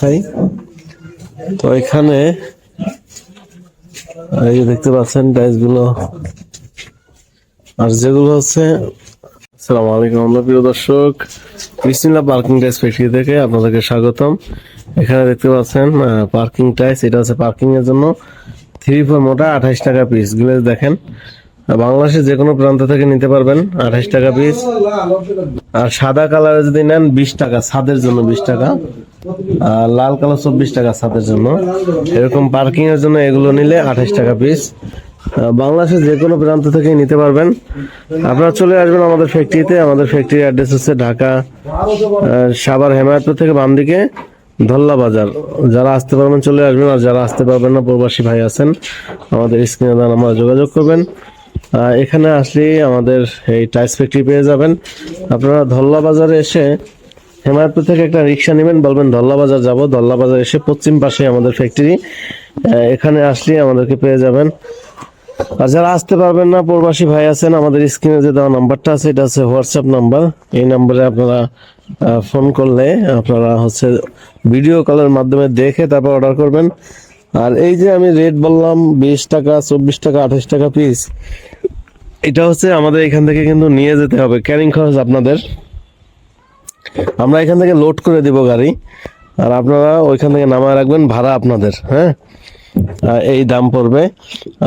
দেখাই তো এখানে, এই যে দেখতে পাচ্ছেন টাইলসগুলো। আর যেগুলো হচ্ছে, আসসালামু আলাইকুম আমরা প্রিয় দর্শক, বিসমিল্লাহ পার্কিং টাইস ফ্যাক্টরি থেকে আপনাদেরকে স্বাগতম। এখানে দেখতে পাচ্ছেন পার্কিং টাইস এটা হচ্ছে পার্কিং এর জন্য থ্রি ফোর মোটা আঠাইশ টাকা পিস গ্লেজ দেখেন, বাংলাদেশের যে কোনো প্রান্ত থেকে নিতে পারবেন আঠাইশ টাকা পিস আর সাদা কালারে যদি নেন, বিশ টাকা, ছাদের জন্য বিশ টাকা। লাল কালার চব্বিশ টাকা ছাদের জন্য। এরকম পার্কিং এর জন্য এগুলো নিলে আঠাশ টাকা পিস বাংলাদেশের যে কোনো প্রান্ত থেকে নিতে পারবেন। আপনারা চলে আসবেন আমাদের ফ্যাক্টরিতে আমাদের ফ্যাক্টরির অ্যাড্রেস হচ্ছে ঢাকা সাভার, হেমায়তপুর থেকে বাম দিকে ধল্লা বাজার। যারা আসতে পারবেন চলে আসবেন, আর যারা আসতে পারবেন না, প্রবাসী ভাই আছেন, আমাদের স্ক্রিনে দেন আমরা যোগাযোগ করবেন। এখানে আসলেই আমাদের এই টাইস ফ্যাক্টরি পেয়ে যাবেন। আপনারা ধল্লা বাজারে এসে হেমায়তপুর থেকে একটা রিক্সা নেবেন, বলবেন ধল্লা বাজার যাব। ধল্লা বাজার এসে পশ্চিম পাশে আমাদের ফ্যাক্টরি এখানে আসলেই আমাদেরকে পেয়ে যাবেন। আর যারা আসতে পারবেন না, প্রবাসী ভাই আছেন, আমাদের স্ক্রিনে যে দেওয়া নাম্বারটা আছে, এটা হচ্ছে হোয়াটসঅ্যাপ নাম্বার এই নাম্বারে আপনারা ফোন করলে আপনারা হচ্ছে ভিডিও কলের মাধ্যমে দেখে তারপর অর্ডার করবেন। আর এই যে আমি রেট বললাম, বিশ টাকা, চব্বিশ টাকা, আঠাশ টাকা পিস এটা হচ্ছে আমাদের এখান থেকে কিন্তু নিয়ে যেতে হবে। ক্যারিং খরচ আপনাদের। আমরা এখান থেকে লোড করে দিব গাড়ি, আর আপনারা ওইখান থেকে নামায় রাখবেন, ভাড়া আপনাদের হ্যাঁ? এই দাম পড়বে।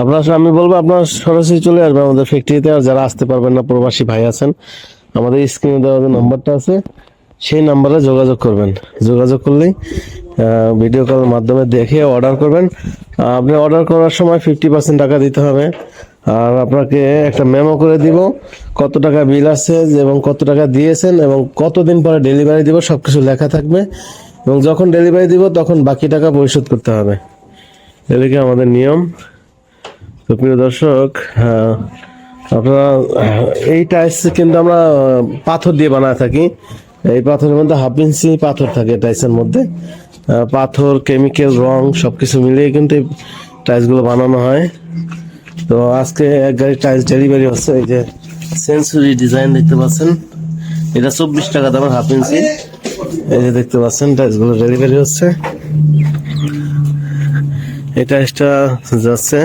আপনার আমি বলব, আপনার সরাসরি চলে আসবে আমাদের ফ্যাক্টরিতে আর যারা আসতে পারবেন না, প্রবাসী ভাই আছেন, আমাদের স্ক্রিনে দেওয়া যে নাম্বারটা আছে, সেই নাম্বারে যোগাযোগ করবেন। যোগাযোগ করলেই ভিডিও কলের মাধ্যমে দেখে অর্ডার করবেন। আপনি অর্ডার করার সময় ফিফটি পার্সেন্ট টাকা দিতে হবে। আর আপনাকে একটা মেমো করে দিব কত টাকা বিল আছে এবং কত টাকা দিয়েছেন এবং কতদিন পরে ডেলিভারি দিব সবকিছু লেখা থাকবে। এবং যখন ডেলিভারি দিব তখন বাকি টাকা পরিশোধ করতে হবে। এদিকে আমাদের নিয়ম। তো প্রিয় দর্শক আহ, আপনারা এই টাইলস কিন্তু আমরা পাথর দিয়ে বানায় থাকি। এই পাথরের মধ্যে হাফ ইঞ্চি পাথর থাকে টাইলসের মধ্যে। পাথর কেমিক্যাল রং সবকিছু মিলিয়ে কিন্তু এই টাইলসগুলো বানানো হয়। তো আজকে এক গাড়ি টাইলস ডেলিভারি হচ্ছে, এই যে সেঞ্চুরি ডিজাইন দেখতে পাচ্ছেন। এটা চব্বিশ টাকা দামের হাফ ইঞ্চি এই যে দেখতে পাচ্ছেন টাইলসগুলো ডেলিভারি হচ্ছে। এই এক্সট্রা যাচ্ছে।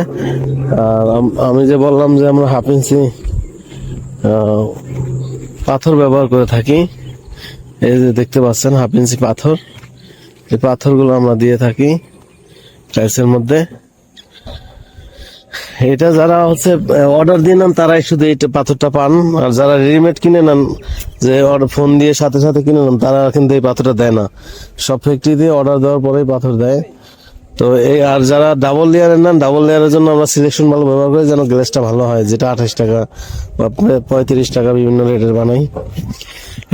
আর আমি যে বললাম যে আমরা হাফ ইঞ্চি পাথর ব্যবহার করে থাকি। এই যে দেখতে পাচ্ছেন হাফ ইঞ্চি পাথর। এই পাথরগুলো আমরা দিয়ে থাকি টাইলসের মধ্যে। এটা যারা হচ্ছে অর্ডার দিয়ে নেন, তারাই শুধু এই পাথরটা পান। আর যারা রেডিমেড কিনে নেন, যে ফোন দিয়ে সাথে সাথে কিনে নেন, তারা কিন্তু এই পাথরটা দেয় না। সব ফ্যাক্টরি দিয়ে অর্ডার দেওয়ার পরেই পাথর দেয়। তো এই, আর যারা ডাবল লেয়ারের নেন ডাবল লেয়ারের জন্য আমরা সিলেকশন ভালো ব্যবহার করি, যেন গ্লেসটা ভালো হয়। যেটা আঠাশ টাকা বা পঁয়ত্রিশ টাকা বিভিন্ন রেটের বানাই।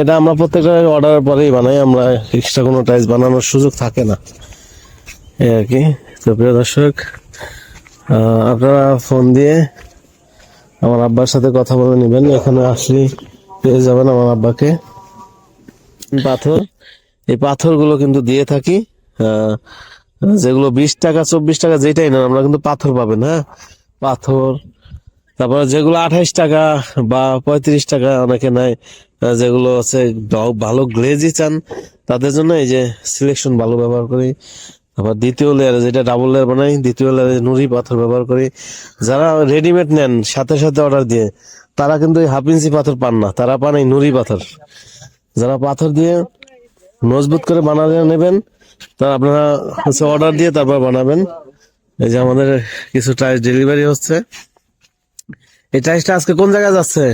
এটা আমরা প্রত্যেকটা অর্ডারের পরেই বানাই, আমরা এক্সট্রা কোনো টাইস বানানোর সুযোগ থাকে না। এই আর কি। তো প্রিয় দর্শক আপনারা ফোন দিয়ে আমার আব্বার সাথে কথা বলে নেবেন। এখানে আসলে পেয়ে যাবেন আমার আব্বাকে। পাথর, এই পাথরগুলো কিন্তু দিয়ে থাকি। যেগুলো বিশ টাকা, চব্বিশ টাকা যেটাই না আমরা কিন্তু পাথর পাবেন হ্যাঁ? পাথর, তারপরে যেগুলো আঠাইশ টাকা বা পঁয়ত্রিশ টাকা অনেকে নেয় যেগুলো হচ্ছে ভালো গ্লেজি চান, তাদের জন্য এই যে সিলেকশন ভালো ব্যবহার করি। আবার দ্বিতীয় লেয়ারে যেটা ডাবল লেয়ার বানাই দ্বিতীয় লেয়ারে নুড়ি পাথর ব্যবহার করি। যারা রেডিমেড নেন সাথে সাথে অর্ডার দিয়ে তারা কিন্তু এই হাফ ইঞ্চি পাথর পান না তারা পান এই নুড়ি পাথর। যারা পাথর দিয়ে মজবুত করে বানাতে নেবেন তা আপনারা হচ্ছে অর্ডার দিয়ে তারপর বানাবেন। এই যে আমাদের কিছু টাইস ডেলিভারি হচ্ছে। এই টাইসটা আজকে কোন জায়গায় যাচ্ছে?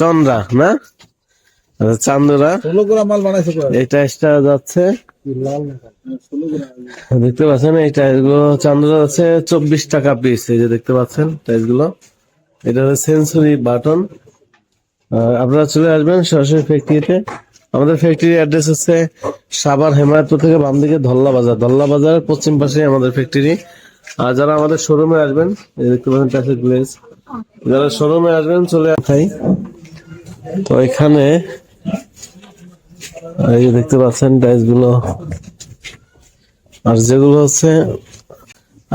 চন্দ্রা না? চান্দুরা। মাল বানাইছে যাচ্ছে। ষোলো গ্রাম। দেখতে পাচ্ছেন এই গুলো চান্দুরা আছে চব্বিশ টাকা পিস এই যে দেখতে পাচ্ছেনগুলো এটা সেন্সরি বাটন। আপনারা চলে আসবেন সরাসরি ফ্যাক্টরিতে। আমাদের ফ্যাক্টরি অ্যাড্রেস হচ্ছে সাবার হেমায়তপুর থেকে বাম দিকে ধল্লা বাজার। ধল্লা বাজারের পশ্চিম পাশে আমাদের ফ্যাক্টরি। আর যারা আমাদের শোরুমে আসবেন দেখতে পাচ্ছেন গ্লেজ যারা শোরুমে আসবেন চলে খাই। তো এখানে এই যে দেখতে পাচ্ছেন টাইসগুলো। আর যেগুলো হচ্ছে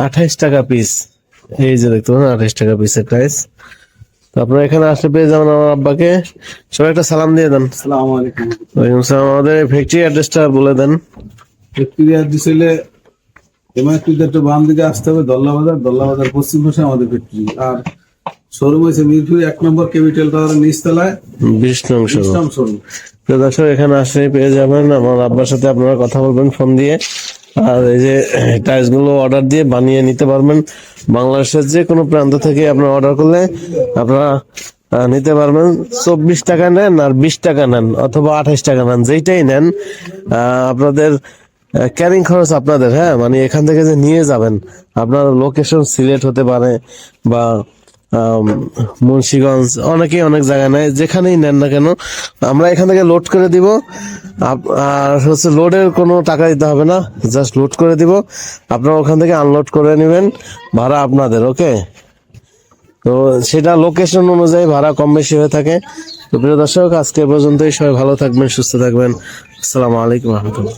আঠাইশ টাকা পিস এই যে দেখতে পাচ্ছেন আঠাইশ টাকা পিসের প্রাইস তো আপনারা এখানে আসলে পেয়ে যাবেন আমার আব্বাকে। সবাই একটা সালাম দিয়ে দেন। আসসালামু আলাইকুম। আমাদের ফ্যাক্টরি অ্যাড্রেসটা বলে দেন। ফ্যাক্টরি টু একটু বাম দিকে আসতে হবে দল্লা বাজার দল্লা বাজার পশ্চিম পাশে আমাদের ফ্যাক্টরি। আর শোরুম হয়েছে মিরপুর এক নম্বর ক্যাপিটাল টাওয়ারের নিচতলায়। বিশ নং শোরুম। দর্শক এখানে আসলে পেয়ে যাবেন আমার আব্বার সাথে আপনারা কথা বলবেন ফোন দিয়ে। আর এই যে টাইলসগুলো অর্ডার দিয়ে বানিয়ে নিতে পারবেন। বাংলাদেশের যে কোনো প্রান্ত থেকে আপনারা অর্ডার করলে আপনারা নিতে পারবেন। চব্বিশ টাকা নেন আর বিশ টাকা নেন অথবা আঠাইশ টাকা নেন যেইটাই নেন। আপনাদের ক্যারিং খরচ আপনাদের হ্যাঁ? মানে এখান থেকে যে নিয়ে যাবেন আপনার লোকেশন সিলেক্ট হতে পারে বা মুন্সিগঞ্জ, অনেকেই অনেক জায়গা নেয়, যেখানেই নেন না কেন, আমরা এখান থেকে লোড করে দিব। আর হচ্ছে লোডের কোনো টাকা দিতে হবে না জাস্ট লোড করে দিব। আপনারা ওখান থেকে আনলোড করে নেবেন, ভাড়া আপনাদের ওকে তো সেটা লোকেশন অনুযায়ী ভাড়া কম বেশি হয়ে থাকে। তো প্রিয় দর্শক, আজকে পর্যন্তই, সবাই ভালো থাকবেন, সুস্থ থাকবেন। আসসালামু আলাইকুম, রহমতুল্লাহ।